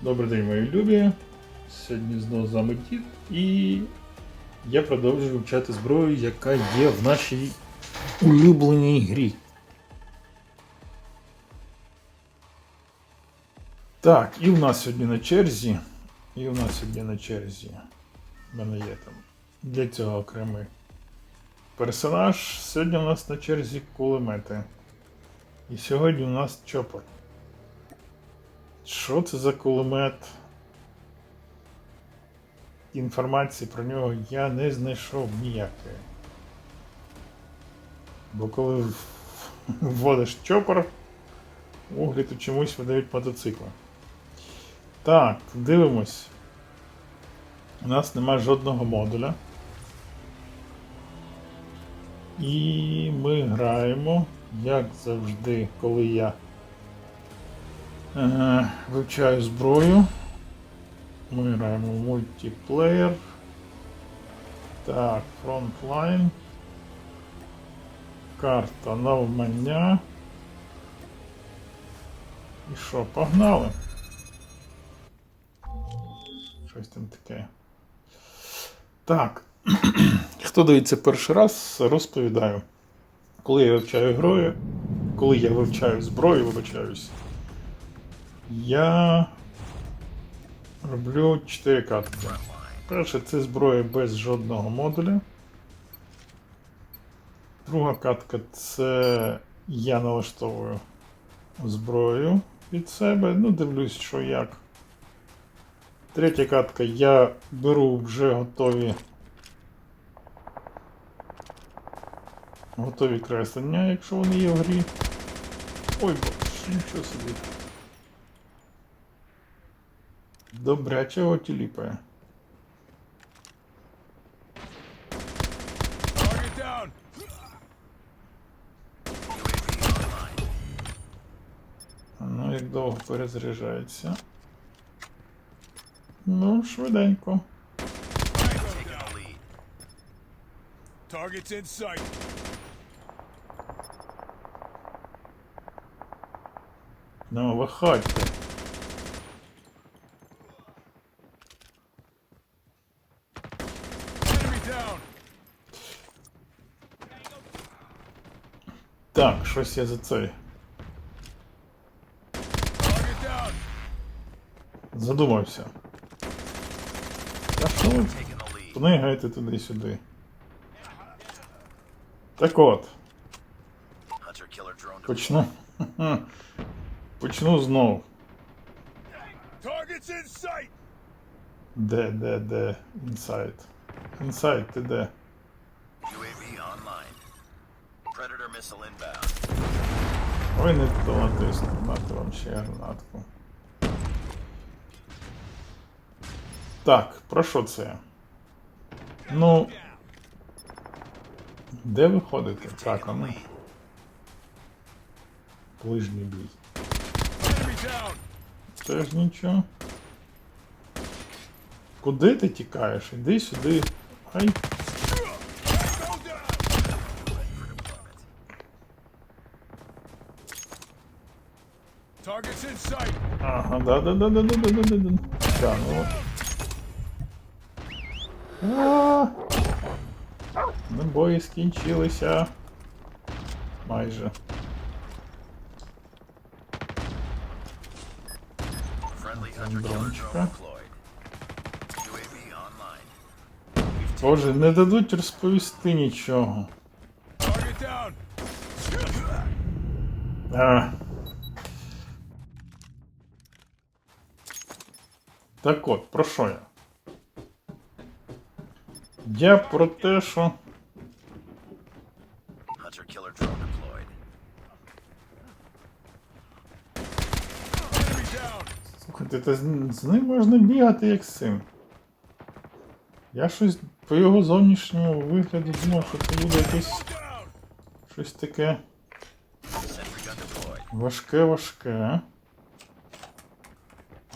Добрий день, мої любі. Сьогодні знову з вами Дід, і я продовжую вивчати зброю, яка є в нашій улюбленій грі. Так, і в нас сьогодні на черзі. І в нас сьогодні на черзі. В мене є там для цього окремий персонаж. Сьогодні у нас на черзі кулемети. І сьогодні у нас чопор. Що це за кулемет? Інформації про нього я не знайшов ніякої. Бо коли вводиш чопор, в огляду чомусь видають мотоцикли. Так, дивимось. У нас нема жодного модуля. І ми граємо, як завжди, коли я Е, Вивчаю зброю. Ми граємо мультиплеєр. Так, фронтлайн. Карта навмання. І що, погнали? Щось там таке. Так. Хто дивиться перший раз, розповідаю. Коли я вивчаю грою, коли я вивчаю зброю, вибачаюсь. Я роблю 4 катки. Перше, це зброя без жодного модуля. Друга катка це я налаштовую зброю від себе. Ну, дивлюсь, що як. Третя катка я беру вже готові. Готові креслення, якщо вони є в грі. Ой, боже, нічого собі. Добрячого тіліпає. Ну, як довго перезаряджається. Ну, швиденько. Target's in sight. Ну, виходьте. Enemy down. Так, щось я за цей. Задумався. Та що ви lead. книгаєте туди-сюди? Так от, почну. Почну знов. Де, де, де? Інсайт. Інсайт, ти де? Ой, не то натиснув. Нати вам ще гранатку. Так, про що це? Ну. Де ви ходите? Так, а the ну. Ближній бій. Down. Теж нічого. Куди ти тікаєш? Іди сюди. Ай. Ага, да, да, да, да, да, да, да, да, да. Да, ну от. А! Набої скінчилися. Майже. Дрончика. Боже, не дадуть розповісти нічого. А. Так от, про що я? Я про те, що. Слухайте, та з, ним можна бігати як з цим. Я щось по його зовнішньому вигляду думав, що це буде якесь щось таке Sentry gun deployed. важке важке.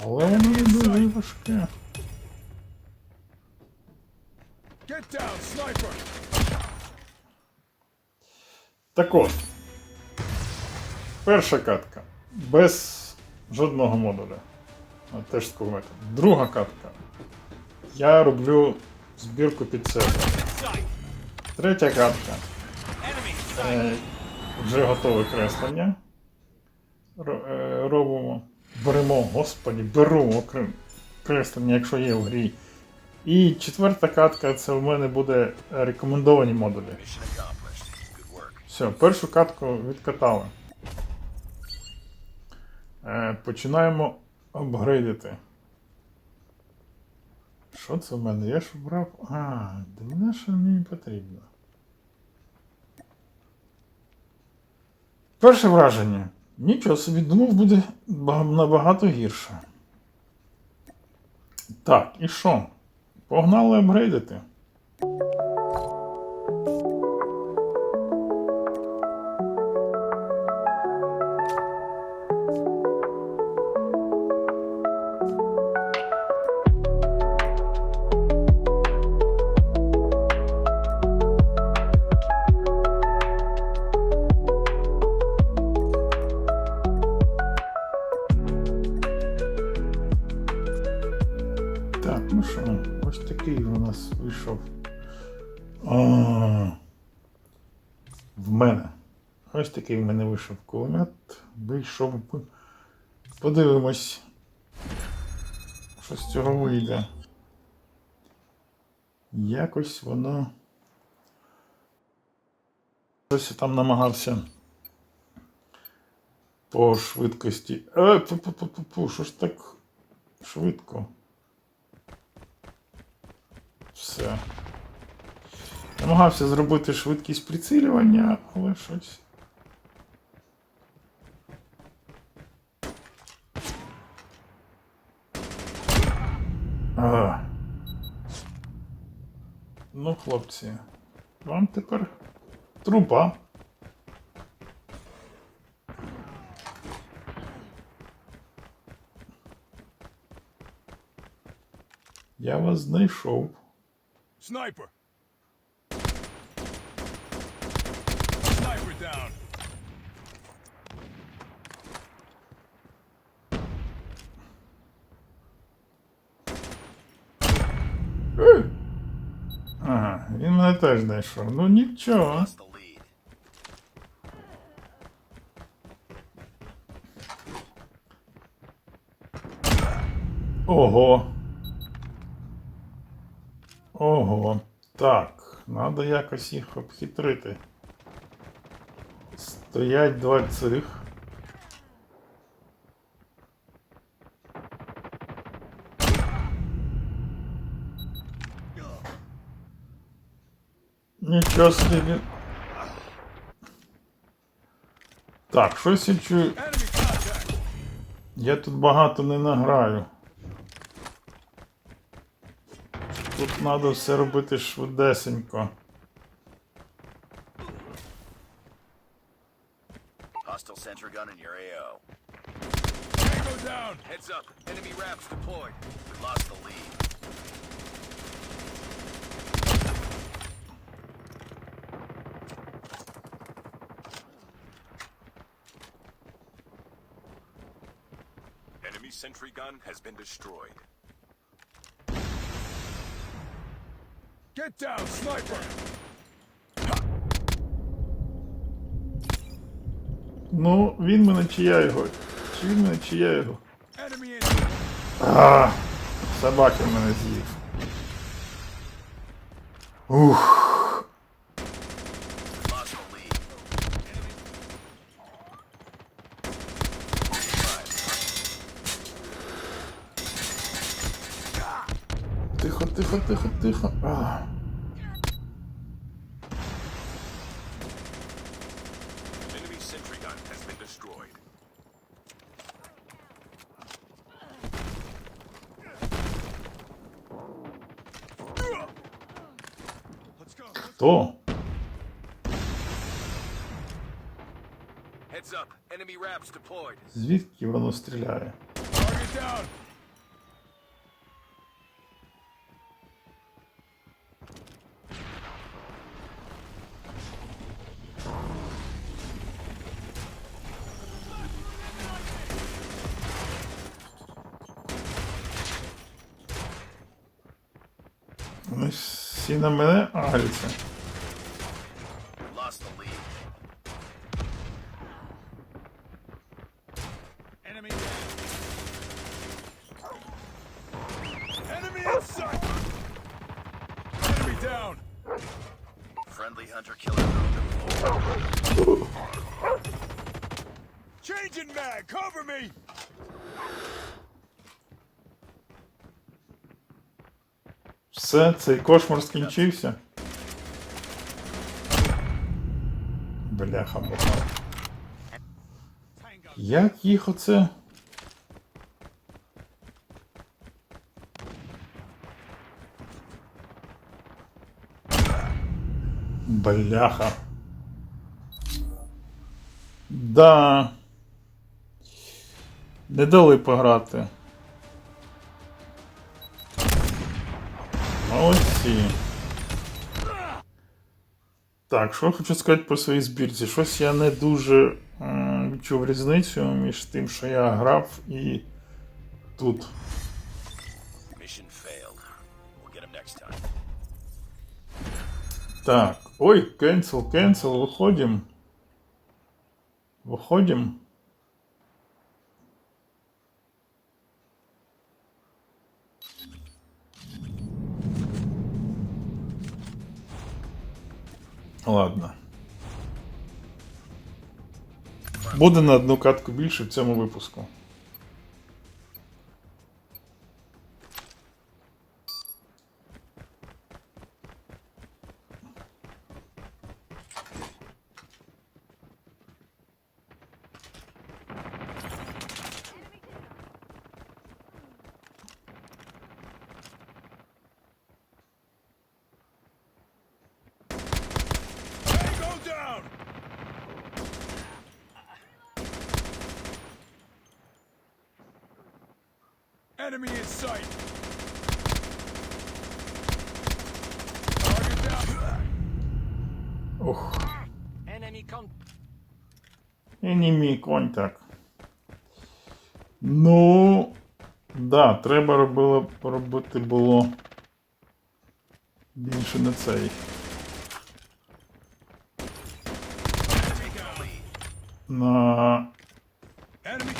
Але воно не дуже важке. Так от. Перша катка. Без жодного модуля. теж з кулеметом. Друга катка. Я роблю збірку під себе. Третя катка. Е, вже готове креслення. Е, робимо. Беремо, господі, беру окрем креслення, якщо є в грі. І четверта катка це в мене буде рекомендовані модулі. Все, першу катку відкатали. Е, починаємо апгрейдити. Що це в мене? Я ж обрав. А, до мене що мені потрібно. Перше враження. Нічого собі думав, буде набагато гірше. Так, і що? Погнали апгрейдити. В мене. Ось такий в мене вийшов кулемет. Вийшов. Подивимось. Що з цього вийде. Якось воно. Щось я там намагався. По швидкості. Е, пу-пу-пу-пу, що ж так швидко? Все. Намагався зробити швидкість прицілювання, але щось. Ну, хлопці, вам тепер труба. Я вас знайшов. Sniper. Sniper down. Е! Ага, він мене теж знайшов. Ну нічого. Ого. Ого. Так, треба якось їх обхитрити. Стоять два цих. Нічого собі. він- Так, щось я чую. Enemy contact. Я тут багато не награю. Тут треба все робити швидесенько. Hostile sentry gun in your AO. Tango down. Heads up. Enemy raps deployed. We lost the lead. Enemy sentry gun has been destroyed. Get down, sniper. Ну, він мене чи я його. Чи він мене, чи я його. А, собаки мене з'їв. Ух. Lost the lead. Тихо, тихо, тихо, тихо. А. Enemy sentry gun has been destroyed. Let's go. Хто? Heads up. Enemy raps deployed. Звідки воно стріляє? Вони всі на мене агряться. We lost the lead. Enemy Enemy in sight! Enemy down! Friendly hunter killer drone deployed. Changing mag! Cover me! Все, цей кошмар скінчився. Бляха муха. Як їх оце? Бляха. Да. Не дали пограти. Молодці. Так, що я хочу сказати про свої збірці? Щось я не дуже відчув різницю між тим, що я грав і тут. Так. Ой, кенсел, кенсел, виходим. Виходим. Ладно. Буде на одну катку більше в цьому випуску. Tango down! Enemy in sight! Target down! Ох. Enemy con... Enemy contact. Ну. Да, треба робило, робити було більше на цей. На.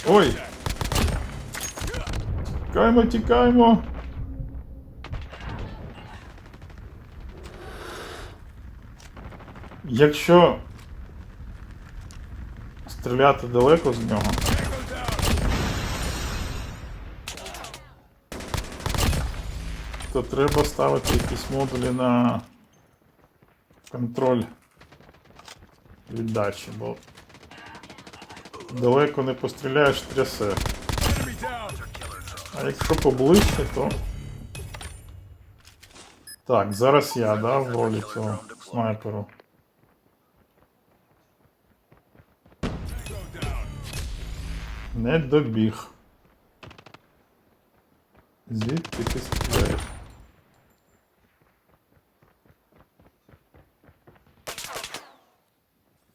Ой. Тікаємо, тікаємо. Якщо стріляти далеко з нього, то треба ставити якісь модулі на контроль віддачі, бо далеко не постріляєш трясе. А якщо поближче, то. Так, зараз я, да, в ролі цього снайперу. Не добіг. Звідки ти стріляєш?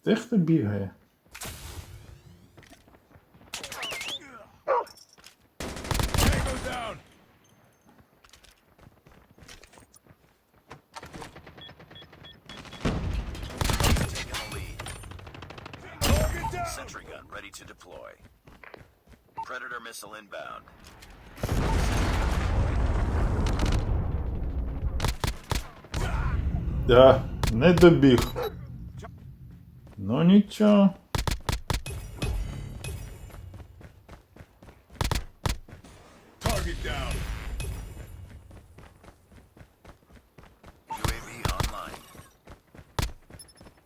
Де хто бігає? Tango down! Taking the lead. Target down! Sentry gun ready to deploy. Predator missile inbound. Да, не добіг. Ну нічого.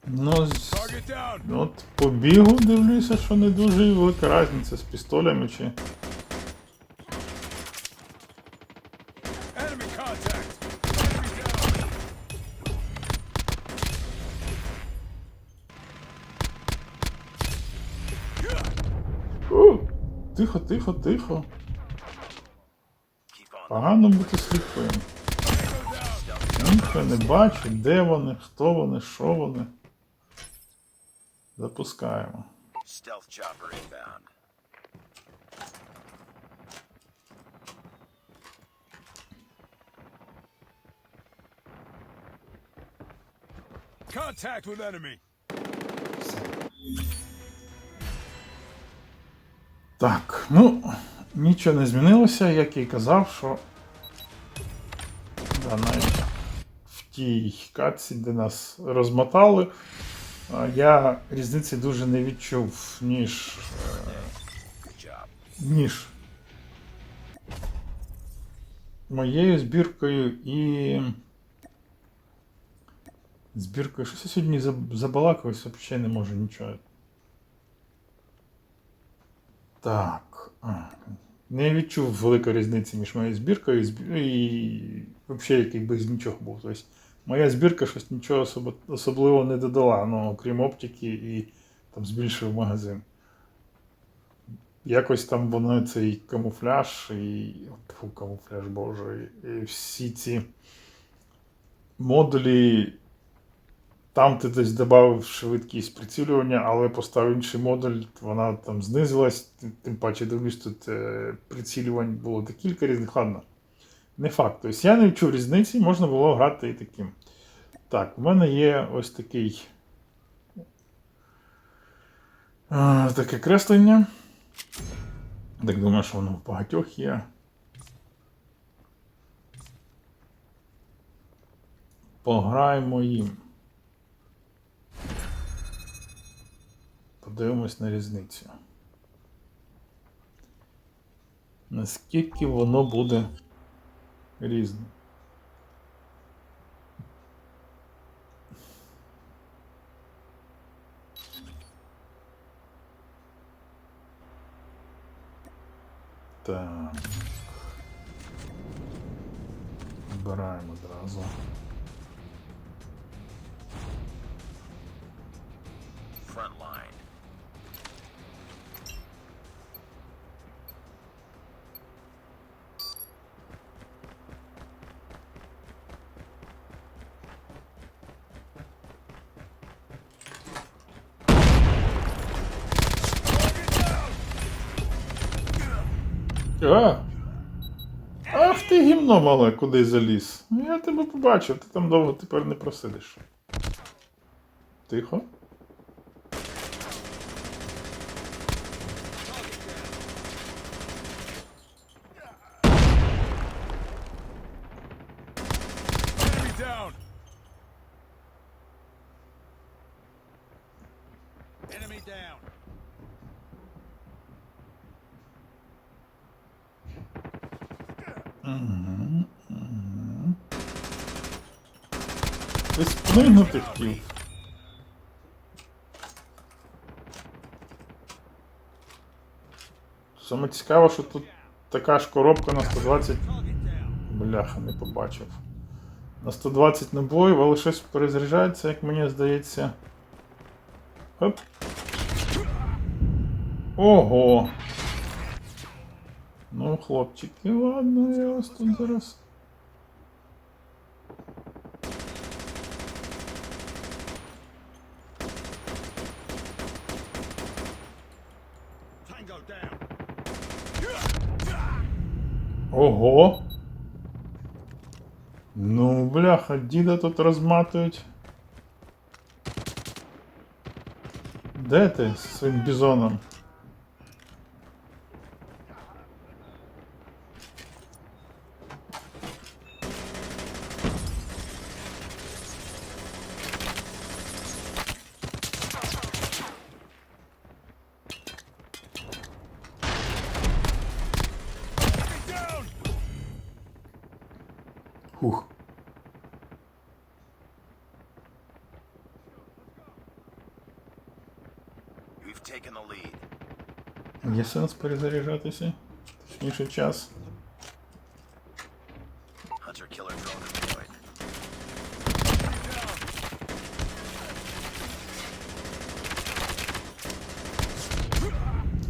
Ну, от по дивлюся, що не дуже велика різниця з пістолями чи. Тихо, тихо, тихо. Погано бути сліпим. Ніхто не бачить, де вони, хто вони, що вони. Запускаємо. Stealth chopper inbound. Contact with enemy. Так, ну, нічого не змінилося, як і казав, що. Да, навіть в тій катці, де нас розмотали, я різниці дуже не відчув, ніж. е, ніж моєю збіркою і. Збіркою. Щось я сьогодні заб- взагалі не можу нічого. Так. Не відчув великої різниці між моєю збіркою і, взагалі який без нічого був. Тобто, моя збірка щось нічого особливого не додала, ну, окрім оптики і там збільшив магазин. Якось там воно цей камуфляж і. Фу, камуфляж, боже. І всі ці модулі. Там ти десь додав швидкість прицілювання, але поставив інший модуль, вона там знизилась. Тим- паче, дивлюсь, тут е, прицілювань було декілька різних. Ладно. Не факт. Тобто я не відчув різниці, можна було грати і таким. Так, у мене є ось такий. е, таке креслення. Так думаю, що воно в багатьох є. Пограємо їм. Подивимось на різницю. Наскільки воно буде різне. Так. Вибираємо одразу. Front А! Ах ти гімно мале, куди заліз. Ну, Я тебе побачив, ти там довго тепер не просидиш. Тихо. Enemy down. Enemy down. Ти спригнути хотів. Саме цікаво, що тут така ж коробка на 120. Бляха, не побачив. На 120 набоїв, але щось перезаряджається, як мені здається. Оп. Ого. Ну, хлопчики, ладно, я вас тут зараз. Ого. Ну, бляха, діда тут розматують. Де ти зі своїм бізоном? Є сенс перезаряджатися? Точніше час.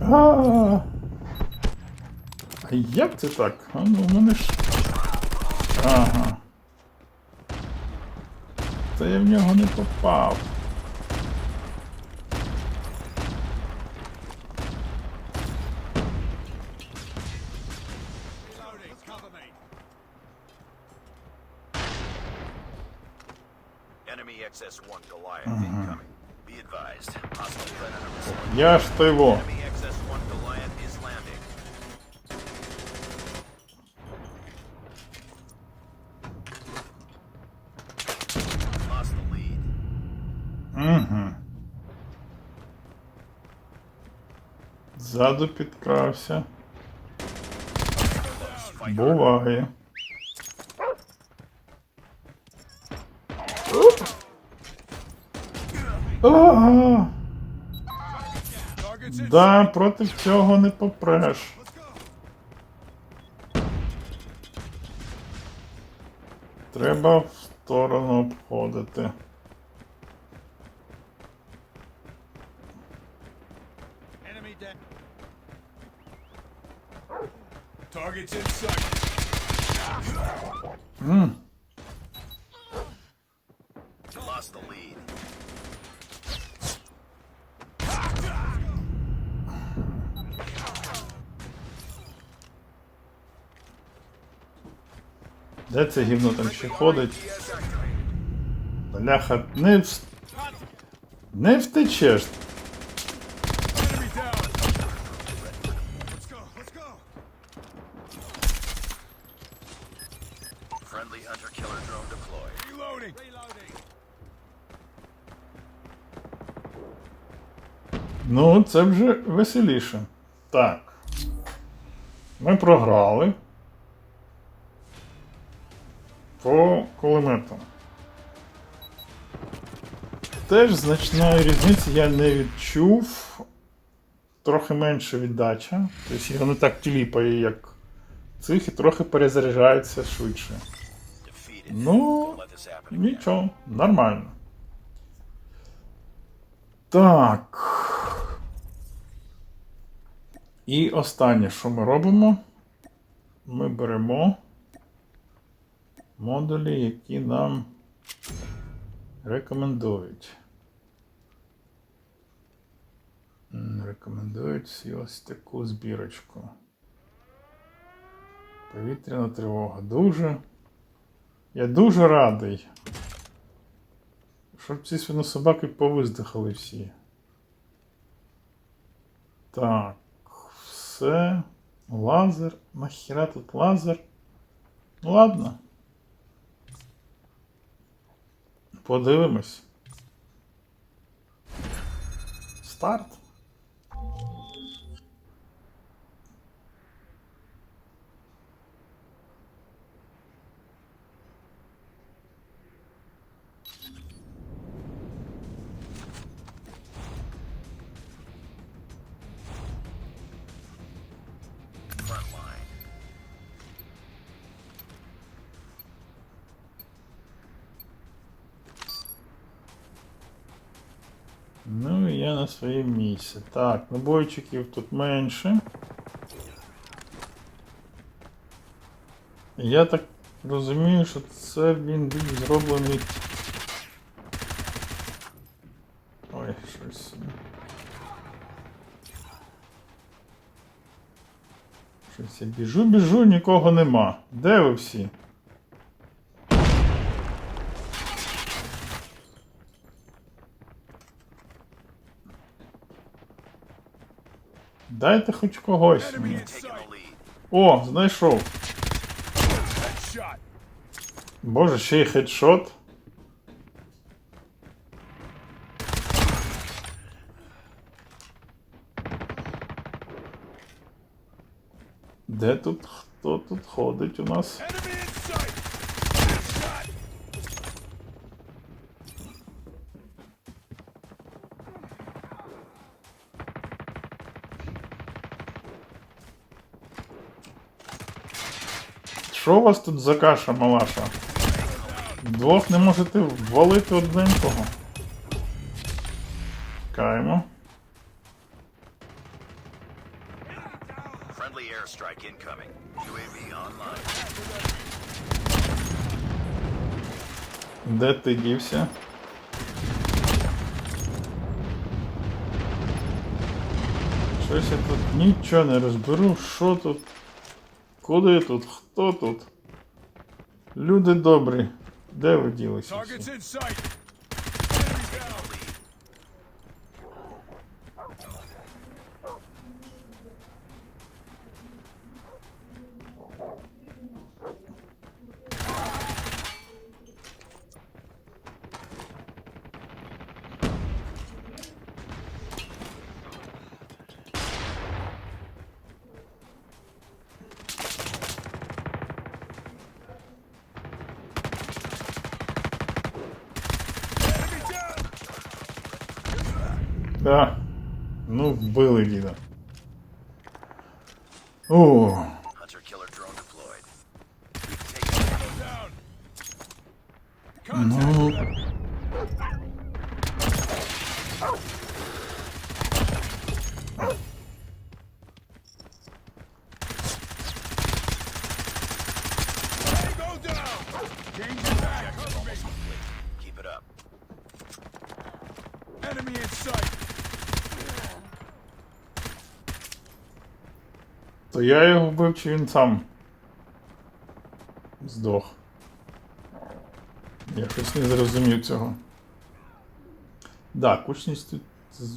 А. А як це так? А ну в мене ж. Ага. Та я в нього не попав. Cover me. Enemy Enemy XS-1 Goliath incoming. Be advised. Hostile Predator missile. Я ж той во. Enemy XS-1 Goliath is landing. Lost the lead. Угу. Ззаду підкрався. Буває. Да, проти цього не попреш. Треба в сторону обходити. Targets in sight. Lost the lead. Де це гівно там ще ходить? Бляха, не, вс- не втечеш. Це вже веселіше. Так. Ми програли. По кулемету. Теж значної різниці я не відчув. Трохи менше віддача. Тобто його не так тіліпає, як цих, і трохи перезаряджається швидше. Ну. Нічого, нормально. Так. І останнє, що ми робимо? Ми беремо модулі, які нам рекомендують. Рекомендують ось таку збірочку. Повітряна тривога. Дуже. Я дуже радий. Щоб ці свинособаки повиздихали всі. Так, все. Лазер. Нахіра тут лазер? Ну ладно. Подивимось. Старт. На своєму. Так, набойчиків тут менше. Я так розумію, що це він був зроблений. Ой, щось. Щось я біжу, біжу, нікого нема. Де ви всі? Дайте хоч когось. Мені. О, знайшов. Боже, ще й хедшот. Де тут хто тут ходить у нас? Enemy in sight. Headshot. Що у вас тут за каша, малаша? Двох не можете ввалити одненького. Online. Де ти дівся? Щось я тут нічого не розберу. Що тут? Куди тут? Хто тут? Люди добрі. Де ви ділися? Всі? Ха. Ну, было видно. О, Hunter killer drone deployed. Take it. Down. ну. Tango down. Changing back. Cover me. Keep it up. Enemy in sight. То я його вбив, чи він сам здох. Я щось не зрозумів цього. Да, кучність тут. Так.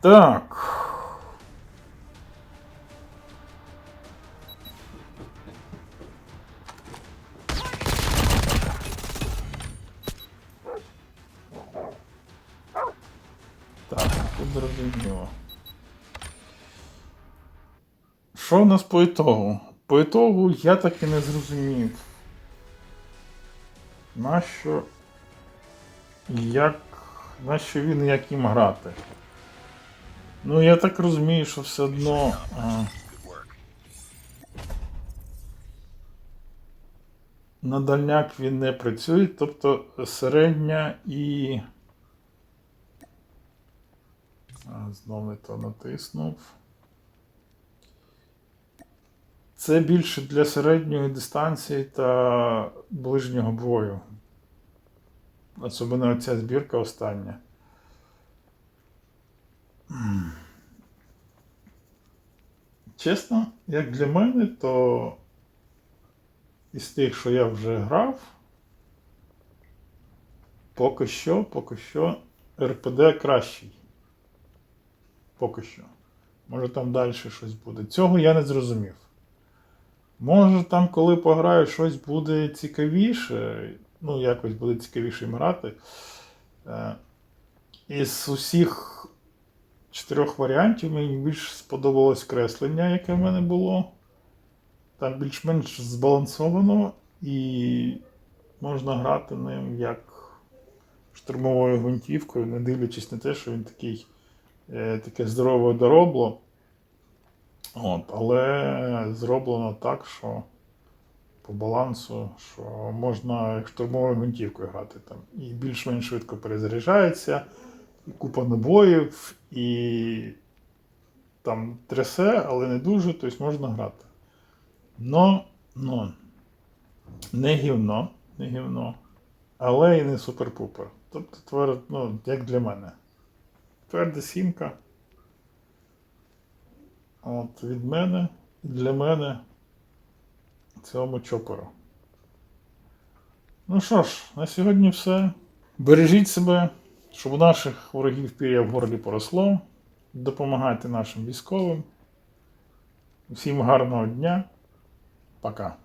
Так, Що в нас по ітогу? По ітогу я так і не зрозумів. Нащо. Як. Нащо він як їм грати? Ну, я так розумію, що все одно. А, на дальняк він не працює, тобто середня і. А, знов не то натиснув. Це більше для середньої дистанції та ближнього бою. Особливо ця збірка остання. Чесно, як для мене, то із тих, що я вже грав, поки що, поки що РПД кращий. Поки що. Може там далі щось буде. Цього я не зрозумів. Може там, коли пограю, щось буде цікавіше. Ну, якось буде цікавіше грати. Е, Із усіх чотирьох варіантів мені більш сподобалось креслення, яке в мене було. Там більш-менш збалансовано і можна грати ним як штурмовою гвинтівкою, не дивлячись на те, що він такий, е, таке здорове доробло. От, але зроблено так, що по балансу, що можна як штурмовою гвинтівкою грати там. І більш-менш швидко перезаряджається, і купа набоїв, і там трясе, але не дуже, тобто можна грати. Но, ну, не гівно, не гівно, але і не супер-пупер. Тобто, твер, ну, як для мене. Тверда сімка. От від мене для мене цьому чоперу. Ну що ж, на сьогодні все. Бережіть себе, щоб у наших ворогів пір'я в горлі поросло. Допомагайте нашим військовим. Всім гарного дня. Пока.